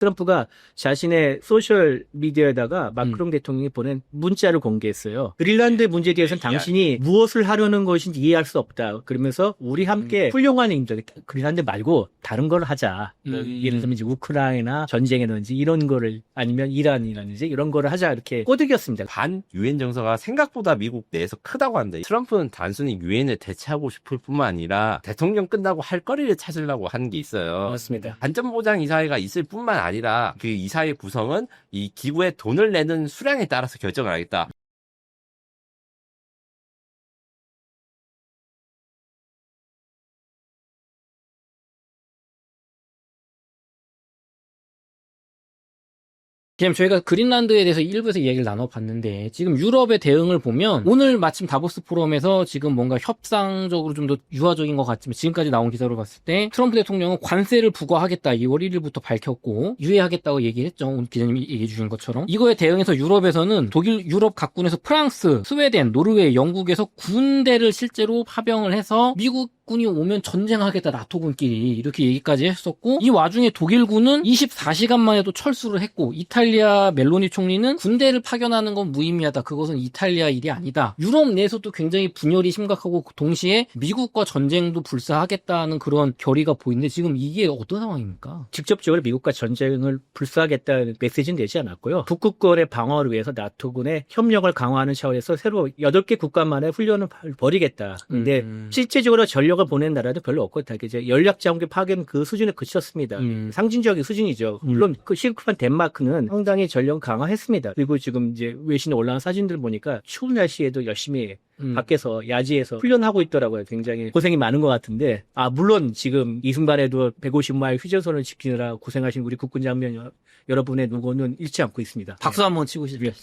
트럼프가 자신의 소셜 미디어에다가 음. 마크롱 대통령이 보낸 문자를 공개했어요. 그린란드 문제에 대해서는 당신이 무엇을 하려는 것인지 이해할 수 없다. 그러면서 우리 함께 훌륭한 임자 그린란드 말고 다른 걸 하자. 뭐 음. 예를 들면 이제 우크라이나 전쟁이라든지 이런 거를 아니면 이란이라든지 이런 거를 하자 이렇게 꼬드겼습니다. 반 유엔 정서가 생각보다 미국 내에서 크다고 하는데 트럼프는 단순히 유엔을 대체하고 싶을 뿐만 아니라 대통령 끝나고 할 거리를 찾으려고 하는 게 있어요. 맞습니다. 안전보장 이사회가 있을 뿐만 아니라 그 이사회 구성은 이 기구에 돈을 내는 수량에 따라서 결정을 하겠다. 지금 저희가 그린란드에 대해서 일부에서 얘기를 나눠봤는데 지금 유럽의 대응을 보면 오늘 마침 다보스 포럼에서 지금 뭔가 협상적으로 좀 더 유화적인 것 같지만 지금까지 나온 기사로 봤을 때 트럼프 대통령은 관세를 부과하겠다 2월 1일부터 밝혔고 유예하겠다고 얘기했죠. 오늘 기자님이 얘기해 주신 것처럼. 이거에 대응해서 유럽에서는 독일 유럽 각군에서 프랑스 스웨덴 노르웨이 영국에서 군대를 실제로 파병을 해서 미국 군이 오면 전쟁하겠다 나토군끼리 이렇게 얘기까지 했었고 이 와중에 독일군은 24시간 만에도 철수를 했고 이탈리아 멜로니 총리는 군대를 파견하는 건 무의미하다 그것은 이탈리아 일이 아니다 유럽 내에서도 굉장히 분열이 심각하고 동시에 미국과 전쟁도 불사하겠다는 그런 결의가 보이는데 지금 이게 어떤 상황입니까? 직접적으로 미국과 전쟁을 불사하겠다는 메시지는 내지 않았고요. 북극권의 방어를 위해서 나토군의 협력을 강화하는 차원에서 새로 8개 국가만의 훈련을 벌이겠다. 근데 음. 실제적으로 전력 을 보낸 나라도 별로 없고 다 이제 연락장비 파견 그 수준에 그쳤습니다. 음. 상징적인 수준이죠. 물론 그 시급한 덴마크는 상당히 전력을 강화했습니다. 그리고 지금 이제 외신에 올라온 사진들 보니까 추운 날씨에도 열심히 음. 밖에서 야지에서 훈련하고 있더라고요. 굉장히 고생이 많은 것 같은데 아 물론 지금 이 순간에도 150마일 휴전선을 지키느라 고생하신 우리 국군 여- 여러분의 노고는 잃지 않고 있습니다. 박수 한번 치고 싶습니다.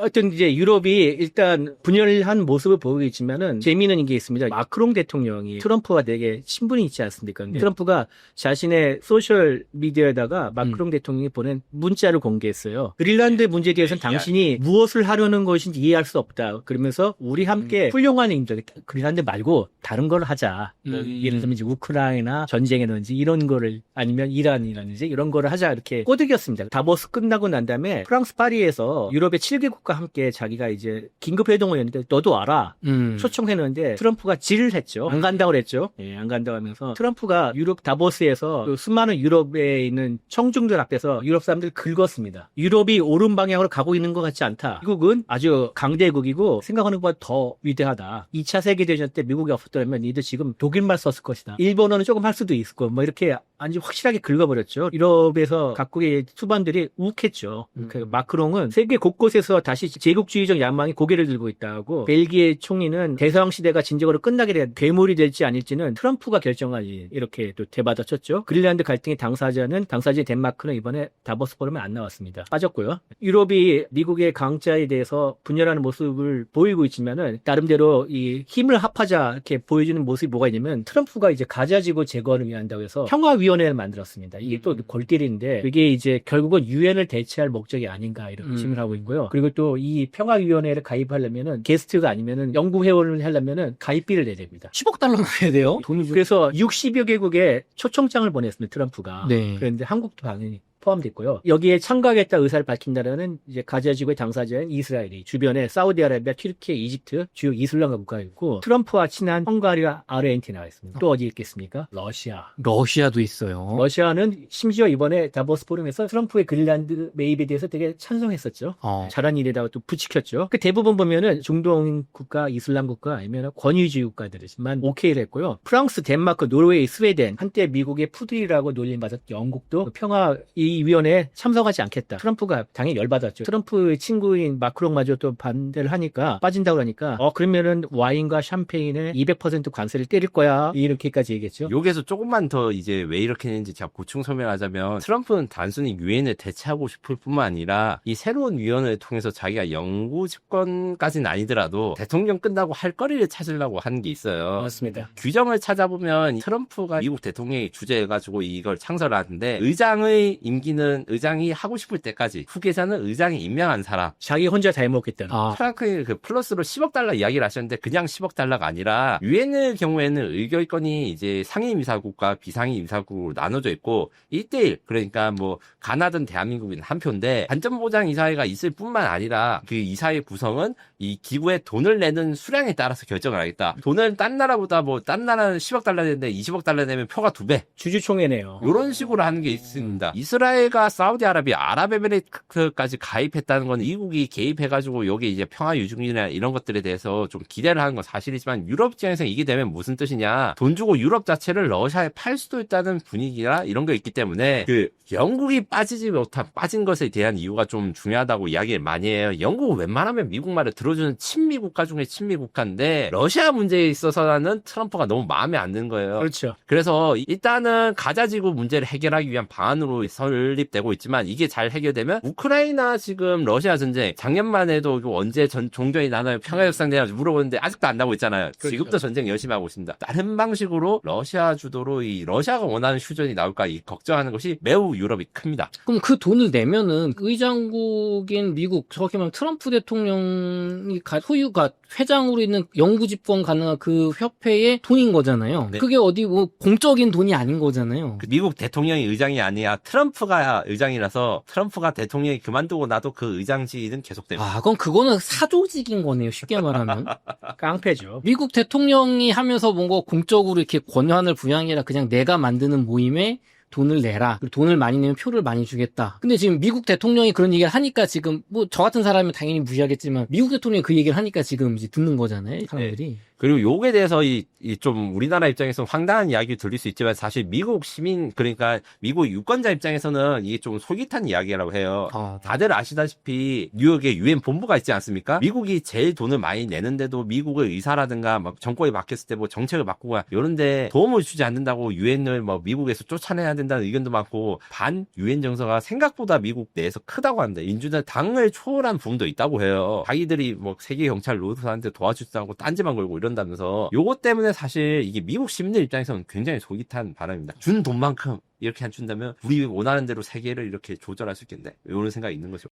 하여튼 이제 유럽이 일단 분열한 모습을 보이고 있지만은 재미있는 게 있습니다. 마크롱 대통령이 트럼프와 되게 친분이 있지 않습니까? 네. 트럼프가 자신의 소셜 미디어에다가 마크롱 음. 대통령이 보낸 문자를 공개했어요. 그린란드 문제에 대해서는 예, 당신이 무엇을 하려는 것인지 이해할 수 없다. 그러면서 우리 함께 음. 훌륭한 임자 그린란드 말고 다른 걸 하자. 뭐 음. 예를 들면 이제 우크라이나 전쟁이라든지 이런 거를 아니면 이란이라든지 이런 거를 하자 이렇게 꼬드겼습니다. 다보스 끝나고 난 다음에 프랑스 파리에서 유럽의 7개 국과 함께 자기가 이제 긴급 회동을 했는데 너도 와라. 음. 초청했는데 트럼프가 질을 했죠. 안 간다고 그랬죠. 예, 안 간다고 하면서 트럼프가 유럽 다보스에서 그 수많은 유럽에 있는 청중들 앞에서 유럽 사람들 긁었습니다. 유럽이 옳은 방향으로 가고 있는 것 같지 않다. 미국은 아주 강대국이고 생각하는 것보다 더 위대하다. 2차 세계대전 때 미국이 없었더라면 니들 지금 독일말 썼을 것이다. 일본어는 조금 할 수도 있을 거뭐 이렇게 아주 확실하게 긁어버렸죠. 유럽에서 각국의 수반들이 욱했죠. 음. 그 마크롱은 세계 곳곳에서 다시 제국주의적 야망이 고개를 들고 있다고 벨기에 총리는 대서양 시대가 진정으로 끝나게 된 괴물이 될지 아닐지는 트럼프가 결정하지 이렇게 또 대받아쳤죠. 그린란드 갈등의 당사자는 당사자인 덴마크는 이번에 다보스 포럼에 안 나왔습니다. 빠졌고요. 유럽이 미국의 강자에 대해서 분열하는 모습을 보이고 있지만은 나름대로 이 힘을 합하자 이렇게 보여주는 모습이 뭐가 있냐면 트럼프가 이제 가자지구 제거를 위한다고 해서 평화위원회를 만들었습니다. 이게 또 골때리인데 이게 이제 결국은 유엔을 대체할 목적이 아닌가 이렇게 음. 질문하고 있고요. 그리고 또이 평화위원회를 가입하려면은 게스트가 아니면은 연구 회원을 하려면은 가입비를 내야 됩니다. 10억 달러 내야 돼요? 돈이 좀... 그래서 60여 개국에 초청장을 보냈습니다. 트럼프가. 네. 그런데 한국도 당연히 포함됐고요. 여기에 참가하겠다 의사를 밝힌다라는 이제 가자 지구의 당사자인 이스라엘이 주변에 사우디아라비아, 튀르키예, 이집트 주요 이슬람 국가가 있고 트럼프와 친한 헝가리와 아르헨티나가 있습니다. 또 어디 있겠습니까? 러시아. 러시아도 있어요. 러시아는 심지어 이번에 다보스 포럼에서 트럼프의 그린란드 매입에 대해서 되게 찬성했었죠. 어. 잘한 일이라고 또 부추겼죠. 그 대부분 보면은 중동 국가, 이슬람 국가 아니면 권위주의 국가들이지만 오케이를 했고요. 프랑스, 덴마크, 노르웨이, 스웨덴 한때 미국의 푸들이라고 놀림받았던 영국도 그 평화 이 위원회에 참석하지 않겠다. 트럼프가 당연히 열받았죠. 트럼프의 친구인 마크롱마저 또 반대를 하니까 빠진다고 하니까 어 그러면은 와인과 샴페인에 200% 관세를 때릴 거야 이렇게까지 얘기했죠. 여기서 조금만 더 이제 왜 이렇게 했는지 제가 보충 설명하자면 트럼프는 단순히 유엔을 대체하고 싶을 뿐만 아니라 이 새로운 위원회를 통해서 자기가 영구 집권까지는 아니더라도 대통령 끝나고 할 거리를 찾으려고 하는 게 있어요. 맞습니다. 규정을 찾아보면 트럼프가 미국 대통령이 주재해가지고 이걸 창설하는데 의장의 임기 남기는 의장이 하고 싶을 때까지 후계자는 의장이 임명한 사람 자기 혼자 다 해먹겠다는. 아, 프랑크의 그 플러스로 10억 달러 이야기를 하셨는데 그냥 10억 달러가 아니라 유엔의 경우에는 의결권이 이제 상임 이사국과 비상임 이사국으로 나눠져 있고 1대1 그러니까 뭐 가나든 대한민국인 한 표인데 안전보장 이사회가 있을 뿐만 아니라 그 이사회 구성은 이 기구에 돈을 내는 수량에 따라서 결정을 하겠다. 돈을 딴 나라보다 뭐 딴 나라는 10억 달러 내는데 20억 달러 내면 표가 두 배. 주주총회네요. 이런 식으로 하는 게 있습니다. 이스라엘 과 사우디아라비아, 아랍에미레이트까지 가입했다는 건 미국이 개입해가지고 여기 이제 평화 유중이나 이런 것들에 대해서 좀 기대를 하는 건 사실이지만 유럽 입장에서 이게 되면 무슨 뜻이냐? 돈 주고 유럽 자체를 러시아에 팔 수도 있다는 분위기나 이런 게 있기 때문에 그 영국이 빠지지 못한 빠진 것에 대한 이유가 좀 중요하다고 이야기를 많이 해요. 영국은 웬만하면 미국 말을 들어주는 친미 국가 중에 친미 국가인데 러시아 문제에 있어서는 트럼프가 너무 마음에 안 드는 거예요. 그렇죠. 그래서 일단은 가자지구 문제를 해결하기 위한 방안으로 설 립되고 있지만 이게 잘 해결되면 우크라이나 지금 러시아 전쟁 작년만 해도 이거 언제 전 종전이 나나요 평화협상 되나 물어보는데 아직도 안 나고 있잖아요. 그렇죠. 지금도 전쟁 열심히 하고 있습니다. 다른 방식으로 러시아 주도로 이 러시아가 원하는 휴전이 나올까 이 걱정하는 것이 매우 유럽이 큽니다. 그럼 그 돈을 내면은 의장국인 미국, 정확히 말하면 트럼프 대통령이 가- 소유가 회장으로 있는 영구 집권 가능한 그 협회의 돈인 거잖아요. 네. 그게 어디 뭐 공적인 돈이 아닌 거잖아요. 그 미국 대통령이 의장이 아니야 트럼프가 의장이라서 트럼프가 대통령이 그만두고 나도 그 의장직은 계속됩니다. 아, 그럼 그거는 사조직인 거네요. 쉽게 말하면. 깡패죠. 미국 대통령이 하면서 뭔가 공적으로 이렇게 권한을 아니라 그냥 내가 만드는 모임에 돈을 내라. 그리고 돈을 많이 내면 표를 많이 주겠다. 근데 지금 미국 대통령이 그런 얘기를 하니까 지금 뭐 저 같은 사람은 당연히 무시하겠지만 미국 대통령이 그 얘기를 하니까 지금 이제 듣는 거잖아요. 사람들이. 그리고 요게 대해서 이좀 우리나라 입장에서 황당한 이야기 들릴 수 있지만 사실 미국 시민 그러니까 미국 유권자 입장에서는 이게 좀 솔깃한 이야기라고 해요. 아, 다들 아시다시피 뉴욕에 유엔 본부가 있지 않습니까? 미국이 제일 돈을 많이 내는데도 미국의 의사라든가 막 정권이 바뀌었을 때 뭐 정책을 바꾸고 이런데 도움을 주지 않는다고 유엔을 뭐 미국에서 쫓아내야 된다는 의견도 많고 반 유엔 정서가 생각보다 미국 내에서 크다고 하는데 민주당 당을 초월한 부분도 있다고 해요. 자기들이 뭐 세계 경찰 로드한테 도와주다고 딴지만 걸고 이런 다면서 요것 때문에 사실 이게 미국 시민들 입장에서는 굉장히 솔깃한 바람입니다. 준 돈만큼 이렇게 안 준다면 우리 원하는 대로 세계를 이렇게 조절할 수 있겠네. 이런 생각이 있는 거죠.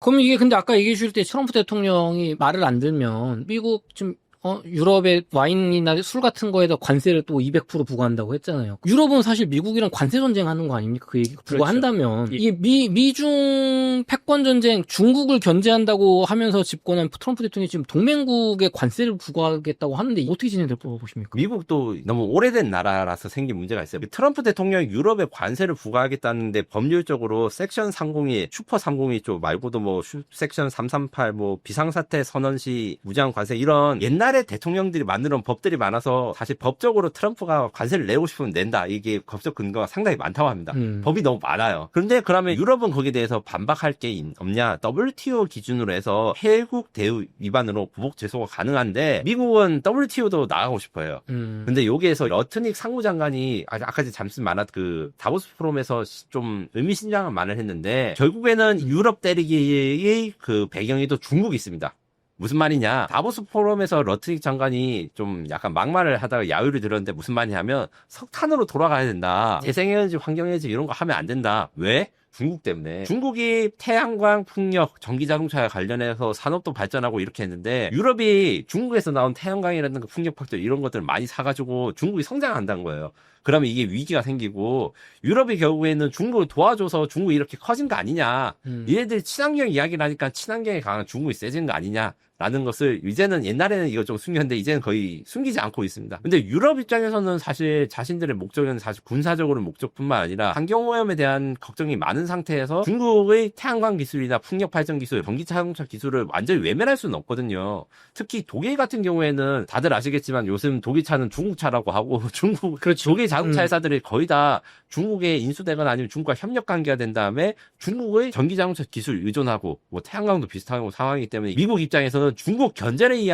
그럼 이게 근데 아까 얘기해 주실 때 트럼프 대통령이 말을 안 들면 미국 좀 어, 유럽의 와인이나 술 같은 거에다 관세를 또 200% 부과한다고 했잖아요. 유럽은 사실 미국이랑 관세 전쟁 하는 거 아닙니까? 그 얘기 부과한다면. 예. 이게 미, 미중 패권 전쟁 중국을 견제한다고 하면서 집권한 트럼프 대통령이 지금 동맹국에 관세를 부과하겠다고 하는데 어떻게 진행될 거 보십니까? 미국도 너무 오래된 나라라서 생긴 문제가 있어요. 트럼프 대통령이 유럽에 관세를 부과하겠다는데 법률적으로 섹션 302, 슈퍼 302쪽 말고도 뭐 슈- 섹션 338, 뭐 비상사태 선언 시 무제한 관세 이런 옛날에 대통령들이 만들어 법들이 많아서 사실 법적으로 트럼프가 관세를 내고 싶으면 낸다. 이게 법적 근거가 상당히 많다고 합니다. 음. 법이 너무 많아요. 그런데 그러면 유럽은 거기에 대해서 반박할 게 있- 없냐? WTO 기준으로 해서 해국 대우 위반으로 보복 제소가 가능한데 미국은 WTO도 나가고 싶어요. 음. 근데 여기에서 러트닉 상무장관이 아- 아까 잠시 말한 그 다보스 포럼에서 시- 좀 의미심장한 말을 했는데 결국에는 유럽 때리기의 그 배경이 또 중국이 있습니다. 무슨 말이냐? 다보스 포럼에서 러트닉 장관이 좀 약간 막말을 하다가 야유를 들었는데 무슨 말이냐면 석탄으로 돌아가야 된다. 재생에너지, 환경에너지 이런 거 하면 안 된다. 왜? 중국 때문에. 중국이 태양광, 풍력, 전기 자동차에 관련해서 산업도 발전하고 이렇게 했는데 유럽이 중국에서 나온 태양광이라든가 풍력파들 이런 것들을 많이 사가지고 중국이 성장한다는 거예요. 그러면 이게 위기가 생기고 유럽이 결국에는 중국을 도와줘서 중국이 이렇게 커진 거 아니냐. 음. 얘네들이 친환경 이야기를 하니까 친환경에 강한 중국이 세진 거 아니냐. 라는 것을 이제는 옛날에는 이거 좀 숨겼는데 이제는 거의 숨기지 않고 있습니다. 근데 유럽 입장에서는 사실 자신들의 목적은 사실 군사적으로 목적뿐만 아니라 환경오염에 대한 걱정이 많은 상태에서 중국의 태양광 기술이나 풍력 발전 기술, 전기 자동차 기술을 완전히 외면할 수는 없거든요. 특히 독일 같은 경우에는 다들 아시겠지만 요즘 독일 차는 중국 차라고 하고 중국 그렇죠. 독일 자동차 회사들이 거의 다 중국에 인수되거나 아니면 중국과 협력 관계가 된 다음에 중국의 전기 자동차 기술 의존하고 뭐 태양광도 비슷한 상황이기 때문에 미국 입장에서는 중국 견제의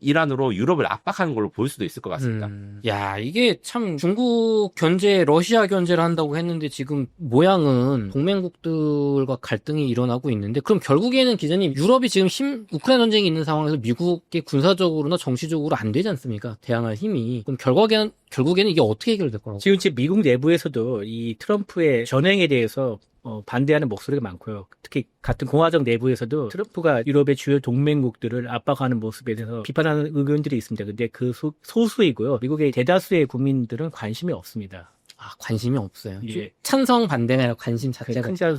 일환으로, 유럽을 압박하는 걸로 볼 수도 있을 것 같습니다. 음. 야, 이게 참 중국 견제, 러시아 견제를 한다고 했는데 지금 모양은 동맹국들과 갈등이 일어나고 있는데 그럼 결국에는 기자님 유럽이 지금 힘 우크라이나 전쟁이 있는 상황에서 미국의 군사적으로나 정치적으로 안 되지 않습니까? 대항할 힘이. 그럼 결국에는 결국에는 이게 어떻게 해결될 거라고? 지금 이제 미국 내부에서도 이 트럼프의 전행에 대해서 어, 반대하는 목소리가 많고요. 특히 같은 공화정 내부에서도 트럼프가 유럽의 주요 동맹국들을 압박하는 모습에 대해서 비판하는 의견들이 있습니다. 근데 그 소, 소수이고요. 미국의 대다수의 국민들은 관심이 없습니다. 아, 관심이 없어요. 예. 찬성 반대가 아니라 관심 자체가 큰 자-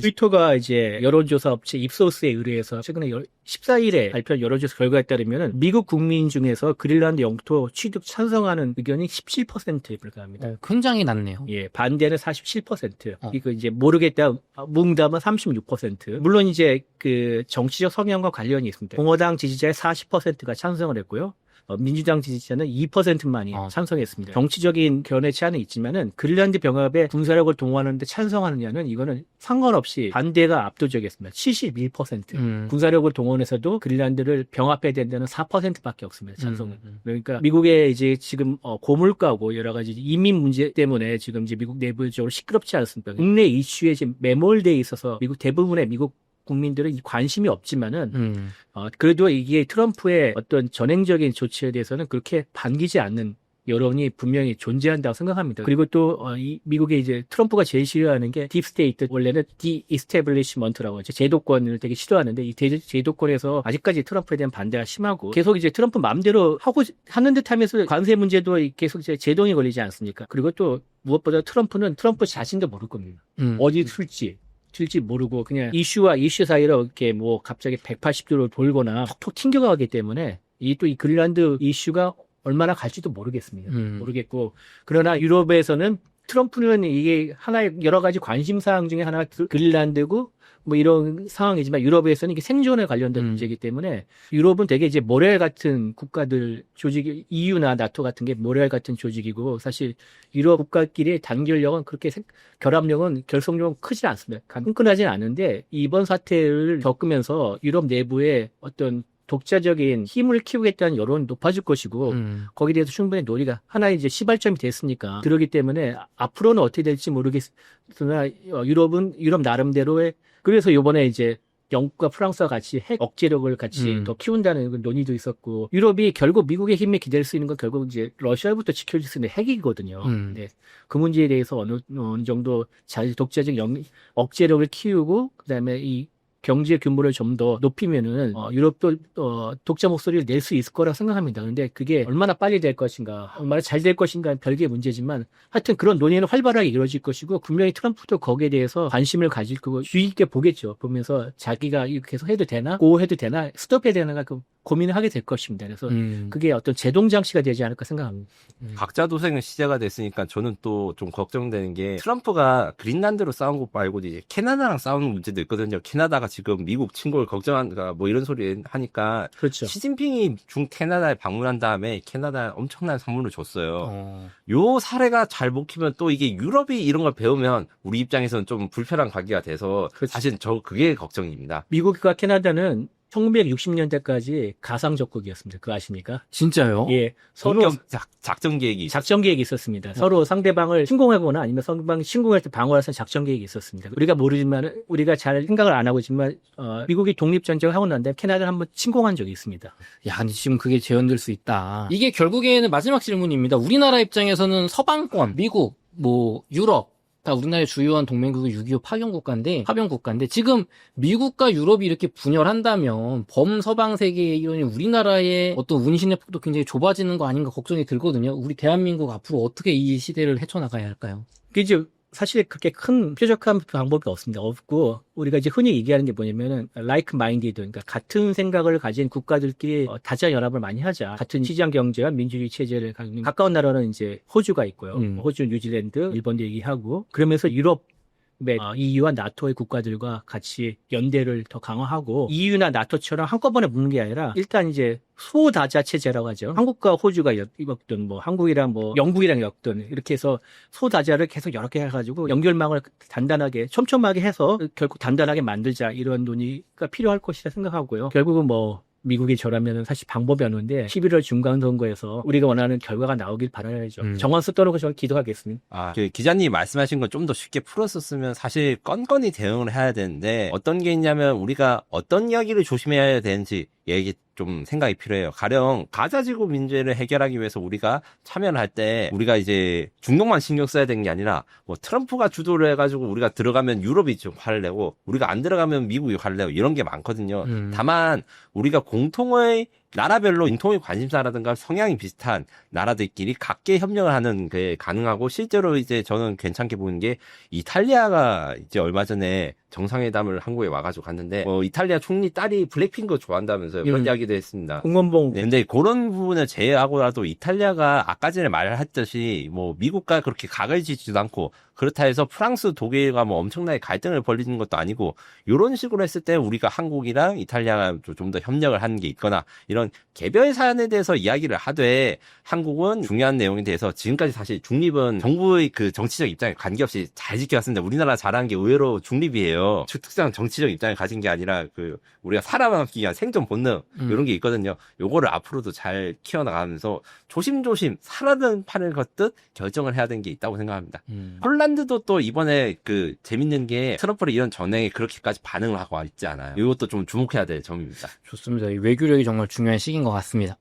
트위터가 이제 여론조사 업체 입소스에 의뢰해서 최근에 14일에 발표한 여론조사 결과에 따르면 미국 국민 중에서 그린란드 영토 취득 찬성하는 의견이 17%에 불과합니다. 어, 굉장히 낮네요. 예, 반대는 47%. 어. 이거 이제 모르겠다. 무응답은 36%. 물론 이제 그 정치적 성향과 관련이 있습니다. 공화당 지지자의 40%가 찬성을 했고요. 어, 민주당 지지자는 2%만이 어. 찬성했습니다. 정치적인 견해 차이는 있지만은 그린란드 병합에 군사력을 동원하는데 찬성하느냐는 이거는 상관없이 반대가 압도적이었습니다. 71%. 음. 군사력을 동원해서도 그린란드를 병합해야 된다는 4%밖에 없습니다. 찬성은. 음, 음. 그러니까 미국의 이제 지금 어, 고물가고 여러 가지 이민 문제 때문에 지금 이제 미국 내부적으로 시끄럽지 않습니까? 국내 이슈에 지금 매몰돼 있어서 미국 대부분의 미국 국민들은 이 관심이 없지만은 음. 어, 그래도 이게 트럼프의 어떤 전행적인 조치에 대해서는 그렇게 반기지 않는 여론이 분명히 존재한다고 생각합니다. 그리고 또, 어, 이, 미국의 이제 트럼프가 제일 싫어하는 게 딥스테이트, 원래는 디이스테블리시먼트라고 이제 제도권을 되게 싫어하는데 이 대- 제도권에서 아직까지 트럼프에 대한 반대가 심하고 계속 이제 트럼프 마음대로 하고, 하는 듯 하면서 관세 문제도 계속 이제 제동이 걸리지 않습니까? 그리고 또 무엇보다 트럼프는 트럼프 자신도 모를 겁니다. 음. 어디 틀지. 틀지 모르고 그냥 이슈와 이슈 사이로 이렇게 뭐 갑자기 180도로 돌거나 톡톡 튕겨가기 때문에 이 또 이 그린란드 이슈가 얼마나 갈지도 모르겠습니다. 음. 모르겠고 그러나 유럽에서는 트럼프는 이게 하나의 여러 가지 관심 사항 중에 하나 가 그- 그린란드고 뭐 이런 상황이지만 유럽에서는 이게 생존에 관련된 음. 문제이기 때문에 유럽은 되게 이제 모렐 같은 국가들 조직이 EU나 나토 같은 게 모렐 같은 조직이고 사실 유럽 국가끼리의 단결력은 그렇게 생- 결합력은 결속력은 크지 않습니다. 끈끈하진 않은데 이번 사태를 겪으면서 유럽 내부에 어떤 독자적인 힘을 키우겠다는 여론이 높아질 것이고 음. 거기에 대해서 충분히 논의가 하나의 이제 시발점이 됐으니까 그러기 때문에 앞으로는 어떻게 될지 모르겠으나 어, 유럽은 유럽 나름대로의 그래서 요번에 이제 영국과 프랑스와 같이 핵 억제력을 같이 음. 더 키운다는 그 논의도 있었고 유럽이 결국 미국의 힘에 기댈 수 있는 건 결국 이제 러시아부터 지켜줄 수 있는 핵이거든요. 음. 네. 그 문제에 대해서 어느, 어느 정도 자 독자적 영, 억제력을 키우고 그다음에 이 경제 규모를 좀 더 높이면은 어, 유럽도 어, 독자 목소리를 낼 수 있을 거라 생각합니다. 근데 그게 얼마나 빨리 될 것인가, 얼마나 잘 될 것인가 는 별개의 문제지만 하여튼 그런 논의는 활발하게 이루어질 것이고 분명히 트럼프도 거기에 대해서 관심을 가질 거고 주의 있게 보겠죠. 보면서 자기가 계속 해도 되나, 고 해도 되나, 스톱해야 되나가 그 고민을 하게 될 것입니다. 그래서 음. 그게 어떤 제동 장치가 되지 않을까 생각합니다. 각자 도생은 시제가 됐으니까 저는 또 좀 걱정되는 게 트럼프가 그린란드로 싸운 것 말고 이제 캐나다랑 싸우는 문제도 있거든요. 캐나다가 지금 미국 침공을 걱정한가 뭐 이런 소리 하니까 그렇죠. 시진핑이 중 캐나다에 방문한 다음에 캐나다에 엄청난 선물을 줬어요. 어. 요 사례가 잘 먹히면 또 이게 유럽이 이런 걸 배우면 우리 입장에서는 좀 불편한 관계가 돼서 그렇죠. 사실 저 그게 걱정입니다. 미국과 캐나다는 1960년대까지 가상 적국이었습니다. 그거 아십니까? 진짜요? 예. 서로 공격 작, 작전 계획이 있- 작전 계획이 있었습니다. 서로 상대방을 침공하거나 아니면 상대방 침공할 때 방어할 수 있는 작전 계획이 있었습니다. 우리가 모르지만 우리가 잘 생각을 안 하고 있지만 어, 미국이 독립 전쟁을 하고 난 다음에 캐나다를 한번 침공한 적이 있습니다. 야, 근데 지금 그게 재현될 수 있다. 이게 결국에는 마지막 질문입니다. 우리나라 입장에서는 서방권, 미국, 뭐 유럽 다 우리나라의 주요한 동맹국이 6.25 파견 국가인데 파병 국가인데 지금 미국과 유럽이 이렇게 분열한다면 범 서방 세계의 이런 우리나라의 어떤 운신의 폭도 굉장히 좁아지는 거 아닌가 걱정이 들거든요. 우리 대한민국 앞으로 어떻게 이 시대를 헤쳐나가야 할까요? 이제 사실 그렇게 큰 뾰족한 방법이 없습니다. 없고 우리가 이제 흔히 얘기하는 게 뭐냐면은 like minded 그러니까 같은 생각을 가진 국가들끼리 어, 다자 연합을 많이 하자. 같은 시장 경제와 민주주의 체제를 갖는 가까운 나라는 이제 호주가 있고요. 음. 호주, 뉴질랜드, 일본도 얘기하고 그러면서 유럽 어, EU와 나토의 국가들과 같이 연대를 더 강화하고 EU나 나토처럼 한꺼번에 묶는 게 아니라 일단 이제 소다자 체제라고 하죠. 한국과 호주가 엮- 엮든 뭐 한국이랑 뭐 영국이랑 엮든 이렇게 해서 소다자를 계속 여러 개 해가지고 연결망을 단단하게 촘촘하게 해서 결국 단단하게 만들자 이런 논의가 필요할 것이라 생각하고요. 결국은 뭐 미국이 저라면 사실 방법이 없는데 11월 중간 선거에서 우리가 원하는 결과가 나오길 바라야죠. 음. 정원 써놓고 저는 기도하겠습니다. 아, 그 기자님 말씀하신 건 좀 더 쉽게 풀었었으면 사실 건건히 대응을 해야 되는데 어떤 게 있냐면 우리가 어떤 이야기를 조심해야 되는지 얘기 좀 생각이 필요해요. 가령 가자 지구 문제를 해결하기 위해서 우리가 참여를 할 때 우리가 이제 중동만 신경 써야 되는 게 아니라 뭐 트럼프가 주도를 해가지고 우리가 들어가면 유럽이 좀 화를 내고 우리가 안 들어가면 미국이 화를 내고 이런 게 많거든요. 음. 다만 우리가 공통의 나라별로 공통의 관심사라든가 성향이 비슷한 나라들끼리 각계 협력을 하는 게 가능하고 실제로 이제 저는 괜찮게 보는 게 이탈리아가 이제 얼마 전에 정상회담을 한국에 와가지고 갔는데 뭐 이탈리아 총리 딸이 블랙핑크 좋아한다면서요 그런 음. 이야기도 했습니다. 홍원봉 네, 근데 그런 부분을 제외하고라도 이탈리아가 아까 전에 말했듯이 뭐 미국과 그렇게 각을 지지도 않고 그렇다 해서 프랑스, 독일과 뭐 엄청나게 갈등을 벌리는 것도 아니고 이런 식으로 했을 때 우리가 한국이랑 이탈리아가 좀 더 협력을 하는 게 있거나 이런 개별 사안에 대해서 이야기를 하되 한국은 중요한 내용에 대해서 지금까지 사실 중립은 정부의 그 정치적 입장에 관계없이 잘 지켜왔습니다. 우리나라 잘한 게 의외로 중립이에요. 특정 정치적 입장을 가진 게 아니라 그 우리가 살아남기 위한 생존 본능 음. 이런 게 있거든요. 요거를 앞으로도 잘 키워나가면서 조심조심 살아는 판을 걷듯 결정을 해야 되는 게 있다고 생각합니다. 음. 폴란드도 또 이번에 그 재밌는 게 트럼프를 이런 전행에 그렇게까지 반응을 하고 있지 않아요. 이것도 좀 주목해야 될 점입니다. 좋습니다. 이 외교력이 정말 중요한 시기인 것 같습니다.